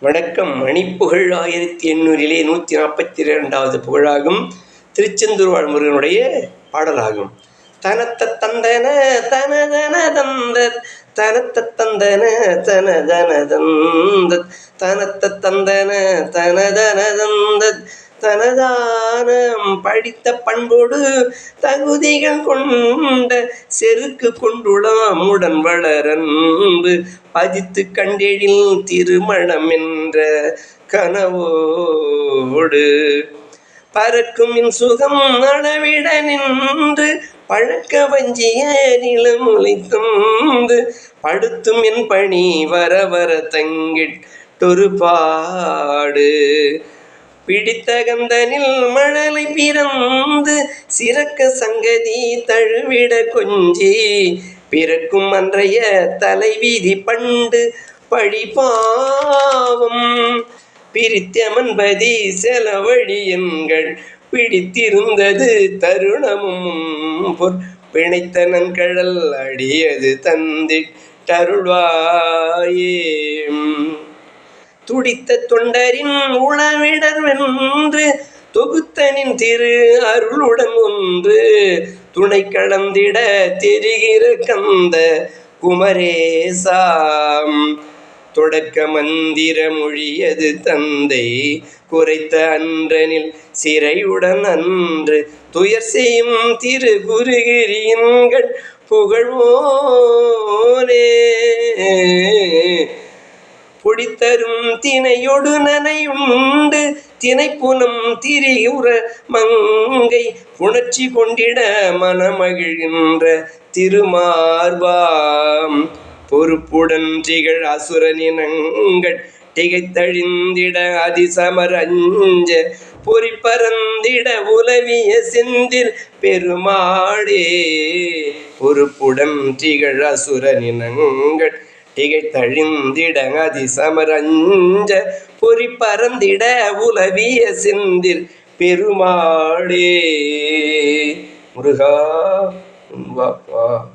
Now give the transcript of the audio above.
வணக்கம். மணிப்புகழ் ஆயிரத்தி எண்ணூறிலே நூற்றி நாற்பத்தி இரண்டாவது புகழாகும். திருச்செந்தூர் வாழ்முருகனுடைய பாடலாகும். தனத்த தந்தன தனதன தந்த தனத்த தந்தன தனதன தந்த தனத்த தந்தன தனதன தந்த தனதாரம் படித்த பண்போடு தகுதிகள் கொண்ட செருக்கு கொண்டுளாம் உடன் வளரன்பு பதித்து கண்டெழில் திருமணம் என்ற கனவோடு பறக்கும் இன் சுகம் அளவிட நின்று பழக்க வஞ்சிய நிலம் துந்து படுத்தும் என் பணி வர வர தங்கிட்டொரு பாடு பிடித்த கந்தனில் மழலை பிறந்து சிறக்க சங்கதி தழுவிட கொஞ்சி. பிறக்கும் அன்றைய தலைவீதி பண்டு பழிபாவம். பிரித்தமன்பதி செலவழி எண்கள் பிடித்திருந்தது தருணமும் பிணைத்த நன்கழல் அடியது தந்திட்டருள்வாயே. துடித்த தொண்டரின் உளவிடர் வென்று தொகுத்தனின் திரு அருளுடன் ஒன்று துணை கலந்திட தெரிகிற கந்த குமரேசாம். தொடக்க மந்திர மொழியது தந்தை குறைத்த அன்றனில் சிறையுடன் அன்று துயர் செய்யும் திரு குருகிரியின்கள் புகழ்வோனே பொடித்தரும் தினையொடு நனையுண்டு. தினைப்புனம் திரியுற மங்கை உணர்ச்சி கொண்டிட மனமகிழ்கின்ற திருமார்வாம். பொறுப்புடன் திகழ் அசுரனினங்கள் திகைத்தழிந்திட அதிசமர் அஞ்ச பொறிப்பறந்திட உலவிய செந்தில் பெருமாடே பொறுப்புடன் திகழ் அசுரனினங்கள் திகைத்தழிந்திட அதிசமரஞ்ச பொறி பறந்திட உலவிய சிந்தில் பெருமாளே. முருகா உன் வாப்பா.